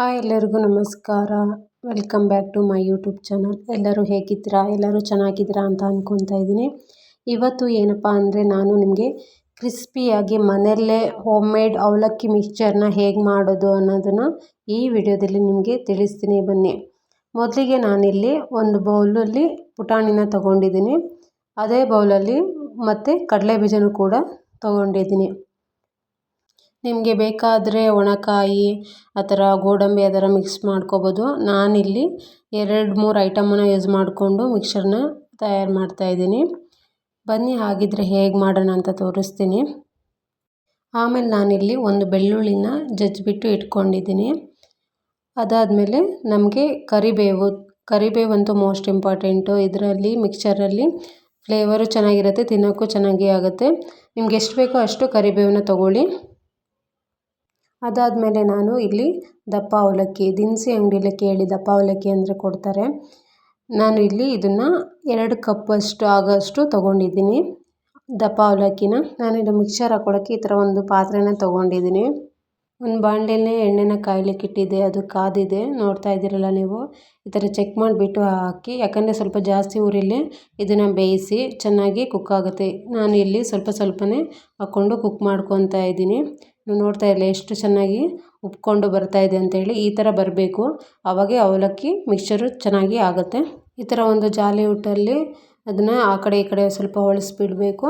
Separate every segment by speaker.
Speaker 1: Hi ಎಲ್ಲರಿಗೂ ನಮಸ್ಕಾರ. Welcome back to my YouTube channel ಎಲ್ಲರೂ ಹೇಗಿದ್ದೀರಾ? ಎಲ್ಲರೂ ಚೆನ್ನಾಗಿದ್ದೀರಾ ಅಂತ ಅಂದ್ಕೊತಾ ಇದ್ದೀನಿ. ಇವತ್ತು ಏನಪ್ಪ ಅಂದರೆ ನಾನು ನಿಮಗೆ ಕ್ರಿಸ್ಪಿಯಾಗಿ ಮನೆಯಲ್ಲೇ ಹೋಮ್ ಮೇಡ್ ಅವಲಕ್ಕಿ ಮಿಕ್ಸ್ಚರ್ನ ಹೇಗೆ ಮಾಡೋದು ಅನ್ನೋದನ್ನು ಈ ವಿಡಿಯೋದಲ್ಲಿ ನಿಮಗೆ ತಿಳಿಸ್ತೀನಿ ಬನ್ನಿ. ಮೊದಲಿಗೆ ನಾನಿಲ್ಲಿ ಒಂದು ಬೌಲಲ್ಲಿ ಪುಟಾಣಿನ ತೊಗೊಂಡಿದ್ದೀನಿ. ಅದೇ ಬೌಲಲ್ಲಿ ಮತ್ತು ಕಡಲೆ ಬೀಜನೂ ಕೂಡ ತೊಗೊಂಡಿದ್ದೀನಿ. ನಿಮಗೆ ಬೇಕಾದರೆ ಒಣಕಾಯಿ, ಆ ಥರ ಗೋಡಂಬಿ ಆ ಥರ ಮಿಕ್ಸ್ ಮಾಡ್ಕೊಬೋದು. ನಾನಿಲ್ಲಿ ಎರಡು, ಮೂರು ಐಟಮನ್ನು ಯೂಸ್ ಮಾಡಿಕೊಂಡು ಮಿಕ್ಸರ್ನ ತಯಾರು ಮಾಡ್ತಾಯಿದ್ದೀನಿ ಬನ್ನಿ ಹಾಗಿದ್ರೆ ಹೇಗೆ ಮಾಡೋಣ ಅಂತ ತೋರಿಸ್ತೀನಿ. ಆಮೇಲೆ ನಾನಿಲ್ಲಿ ಒಂದು ಬೆಳ್ಳುಳ್ಳಿನ ಜಜ್ಜಿಬಿಟ್ಟು ಇಟ್ಕೊಂಡಿದ್ದೀನಿ. ಅದಾದಮೇಲೆ ನಮಗೆ ಕರಿಬೇವು ಕರಿಬೇವಂತೂ ಮೋಸ್ಟ್ ಇಂಪಾರ್ಟೆಂಟು ಇದರಲ್ಲಿ ಮಿಕ್ಸರಲ್ಲಿ ಫ್ಲೇವರು ಚೆನ್ನಾಗಿರುತ್ತೆ, ತಿನ್ನೋಕ್ಕೂ ಚೆನ್ನಾಗಿ ಆಗುತ್ತೆ. ನಿಮ್ಗೆ ಎಷ್ಟು ಬೇಕೋ ಅಷ್ಟು ಕರಿಬೇವನ್ನ ತೊಗೊಳ್ಳಿ. ಅದಾದಮೇಲೆ ನಾನು ಇಲ್ಲಿ ದಪ್ಪ ಅವಲಕ್ಕಿ, ದಿನಸಿ ಅಂಗಡಿಯಲ್ಲಿ ಕೇಳಿ ದಪ್ಪ ಅವಲಕ್ಕಿ ಅಂದರೆ ಕೊಡ್ತಾರೆ. ನಾನು ಇಲ್ಲಿ ಇದನ್ನು ಎರಡು ಕಪ್ಪಷ್ಟು ಆಗೋಷ್ಟು ತೊಗೊಂಡಿದ್ದೀನಿ. ದಪ್ಪ ಅವಲಕ್ಕಿನ ನಾನಿಲ್ಲಿ ಮಿಕ್ಸರ್ ಹಾಕ್ಕೊಳಕ್ಕೆ ಈ ಥರ ಒಂದು ಪಾತ್ರೆನ ತೊಗೊಂಡಿದ್ದೀನಿ. ಒಂದು ಬಾಂಡೆಲಿ ಎಣ್ಣೆನ ಕಾಯ್ಲಿಕ್ಕೆ ಇಟ್ಟಿದ್ದೆ ಅದು ಕಾದಿದೆ. ನೋಡ್ತಾ ಇದ್ದೀರಲ್ಲ ನೀವು? ಈ ಥರ ಚೆಕ್ ಮಾಡಿಬಿಟ್ಟು ಹಾಕಿ, ಯಾಕಂದರೆ ಸ್ವಲ್ಪ ಜಾಸ್ತಿ ಊರಿಲಿ ಇದನ್ನು ಬೇಯಿಸಿ ಚೆನ್ನಾಗಿ ಕುಕ್ ಆಗುತ್ತೆ. ನಾನು ಇಲ್ಲಿ ಸ್ವಲ್ಪ ಸ್ವಲ್ಪನೇ ಹಾಕ್ಕೊಂಡು ಕುಕ್ ಮಾಡ್ಕೊತಾ ಇದ್ದೀನಿ. ನೀವು ನೋಡ್ತಾ ಇಲ್ಲ ಎಷ್ಟು ಚೆನ್ನಾಗಿ ಉಪ್ಕೊಂಡು ಬರ್ತಾ ಇದೆ ಅಂತೇಳಿ ಈ ಥರ ಬರಬೇಕು. ಅವಾಗೇ ಅವಲಕ್ಕಿ ಮಿಕ್ಸ್ಚರು ಚೆನ್ನಾಗಿ ಆಗುತ್ತೆ. ಈ ಥರ ಒಂದು ಜಾಲಿ ಊಟಲ್ಲಿ ಅದನ್ನು ಆ ಕಡೆ ಈ ಕಡೆ ಸ್ವಲ್ಪ ಹೊಳಿಸ್ಬಿಡಬೇಕು.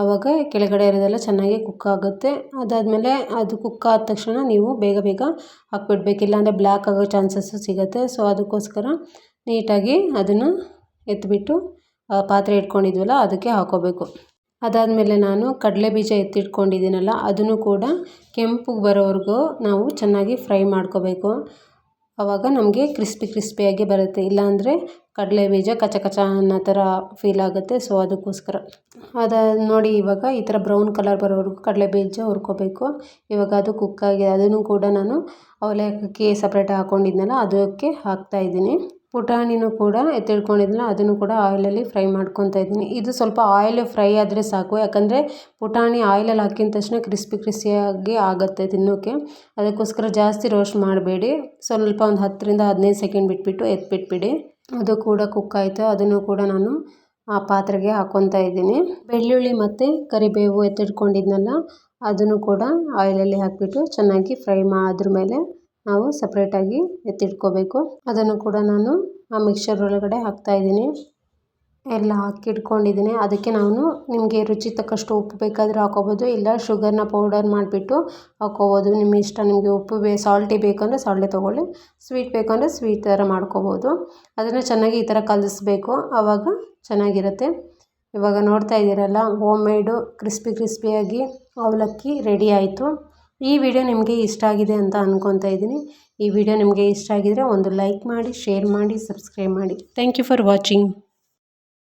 Speaker 1: ಆವಾಗ ಕೆಳಗಡೆ ಇರೋದೆಲ್ಲ ಚೆನ್ನಾಗಿ ಕುಕ್ ಆಗುತ್ತೆ. ಅದಾದಮೇಲೆ ಅದು ಕುಕ್ ಆದ ತಕ್ಷಣ ನೀವು ಬೇಗ ಬೇಗ ಹಾಕ್ಬಿಡ್ಬೇಕು. ಇಲ್ಲಾಂದರೆ ಬ್ಲ್ಯಾಕ್ ಆಗೋ ಚಾನ್ಸಸ್ಸು ಸಿಗುತ್ತೆ. ಸೊ ಅದಕ್ಕೋಸ್ಕರ ನೀಟಾಗಿ ಅದನ್ನು ಎತ್ತಿಬಿಟ್ಟು ಪಾತ್ರೆ ಇಟ್ಕೊಂಡಿದ್ವಲ್ಲ, ಅದಕ್ಕೆ ಹಾಕೋಬೇಕು. ಅದಾದಮೇಲೆ ನಾನು ಕಡಲೆ ಬೀಜ ಎತ್ತಿಟ್ಕೊಂಡಿದ್ದೀನಲ್ಲ, ಅದನ್ನು ಕೂಡ ಕೆಂಪು ಬರೋವರೆಗೂ ನಾವು ಚೆನ್ನಾಗಿ ಫ್ರೈ ಮಾಡ್ಕೋಬೇಕು. ಆವಾಗ ನಮಗೆ ಕ್ರಿಸ್ಪಿ ಕ್ರಿಸ್ಪಿಯಾಗಿ ಬರುತ್ತೆ. ಇಲ್ಲಾಂದರೆ ಕಡಲೆ ಬೀಜ ಕಚ ಕಚ ಅನ್ನೋ ಥರ ಫೀಲ್ ಆಗುತ್ತೆ. ಸೊ ಅದಕ್ಕೋಸ್ಕರ. ಅದ ನೋಡಿ ಇವಾಗ ಈ ಥರ ಬ್ರೌನ್ ಕಲರ್ ಬರೋವರೆಗೂ ಕಡಲೆ ಬೀಜ ಹುರ್ಕೋಬೇಕು. ಇವಾಗ ಅದು ಕುಕ್ಕಾಗಿ ಅದನ್ನು ಕೂಡ ನಾನು ಅವಲಕ್ಕಿ ಸಪ್ರೇಟಾಗಿ ಹಾಕ್ಕೊಂಡಿದ್ನಲ್ಲ ಅದಕ್ಕೆ ಹಾಕ್ತಾಯಿದ್ದೀನಿ ಪುಟಾಣಿನೂ ಕೂಡ ಎತ್ತಿಟ್ಕೊಂಡಿದ್ನಲ್ಲ, ಅದನ್ನು ಕೂಡ ಆಯಿಲಲ್ಲಿ ಫ್ರೈ ಮಾಡ್ಕೊತಾ ಇದ್ದೀನಿ. ಇದು ಸ್ವಲ್ಪ ಆಯಿಲ್ ಫ್ರೈ ಆದರೆ ಸಾಕು, ಯಾಕಂದರೆ ಪುಟಾಣಿ ಆಯಿಲಲ್ಲಿ ಹಾಕಿದ ತಕ್ಷಣ ಕ್ರಿಸ್ಪಿ ಕ್ರಿಸ್ಪಿಯಾಗಿ ಆಗುತ್ತೆ ತಿನ್ನೋಕ್ಕೆ ಅದಕ್ಕೋಸ್ಕರ ಜಾಸ್ತಿ ರೋಸ್ಟ್ ಮಾಡಬೇಡಿ. ಸ್ವಲ್ಪ ಒಂದು ಹತ್ತರಿಂದ ಹದಿನೈದು ಸೆಕೆಂಡ್ ಬಿಟ್ಬಿಟ್ಟು ಎತ್ಬಿಟ್ಬಿಡಿ. ಅದು ಕೂಡ ಕುಕ್ ಆಯಿತು. ಅದನ್ನು ಕೂಡ ನಾನು ಆ ಪಾತ್ರೆಗೆ ಹಾಕ್ಕೊತಾ ಇದ್ದೀನಿ. ಬೆಳ್ಳುಳ್ಳಿ ಮತ್ತು ಕರಿಬೇವು ಎತ್ತಿಟ್ಕೊಂಡಿದ್ನಲ್ಲ, ಅದನ್ನು ಕೂಡ ಆಯಿಲಲ್ಲಿ ಹಾಕಿಬಿಟ್ಟು ಚೆನ್ನಾಗಿ ಫ್ರೈ ಅದ್ರ ಮೇಲೆ ನಾವು ಸಪ್ರೇಟಾಗಿ ಎತ್ತಿಟ್ಕೋಬೇಕು. ಅದನ್ನು ಕೂಡ ನಾನು ಆ ಮಿಕ್ಸರ್ ಒಳಗಡೆ ಹಾಕ್ತಾ ಇದ್ದೀನಿ. ಎಲ್ಲ ಹಾಕಿಟ್ಕೊಂಡಿದ್ದೀನಿ. ಅದಕ್ಕೆ ನಾನು ನಿಮಗೆ ರುಚಿ ತಕ್ಕಷ್ಟು ಉಪ್ಪು ಬೇಕಾದರೆ ಹಾಕೋಬೋದು, ಇಲ್ಲ ಶುಗರ್ನ ಪೌಡರ್ ಮಾಡಿಬಿಟ್ಟು ಹಾಕೋಬೋದು. ನಿಮ್ಮ ಇಷ್ಟ ನಿಮಗೆ ಉಪ್ಪು ಬೇ ಸಾಲ್ಟಿ ಬೇಕಂದರೆ ಸಾಲ್ಟಿ ತೊಗೊಳ್ಳಿ ಸ್ವೀಟ್ ಬೇಕಂದರೆ ಸ್ವೀಟ್ ಥರ ಮಾಡ್ಕೋಬೋದು. ಅದನ್ನು ಚೆನ್ನಾಗಿ ಈ ಥರ ಕಲಿಸ್ಬೇಕು. ಆವಾಗ ಚೆನ್ನಾಗಿರುತ್ತೆ. ಇವಾಗ ನೋಡ್ತಾ ಇದ್ದೀರಲ್ಲ ಹೋಮ್ ಮೇಡು ಕ್ರಿಸ್ಪಿ ಕ್ರಿಸ್ಪಿಯಾಗಿ ಅವಲಕ್ಕಿ ರೆಡಿ ಆಯಿತು. ಈ ವಿಡಿಯೋ ನಿಮಗೆ ಇಷ್ಟ ಆಗಿದೆ ಅಂತ ಅಂದ್ಕೊತಾ ಇದ್ದೀನಿ. ಈ ವಿಡಿಯೋ ನಿಮಗೆ ಇಷ್ಟ ಆಗಿದ್ರೆ ಒಂದು ಲೈಕ್ ಮಾಡಿ, ಶೇರ್ ಮಾಡಿ, ಸಬ್ಸ್ಕ್ರೈಬ್ ಮಾಡಿ. Thank you for watching.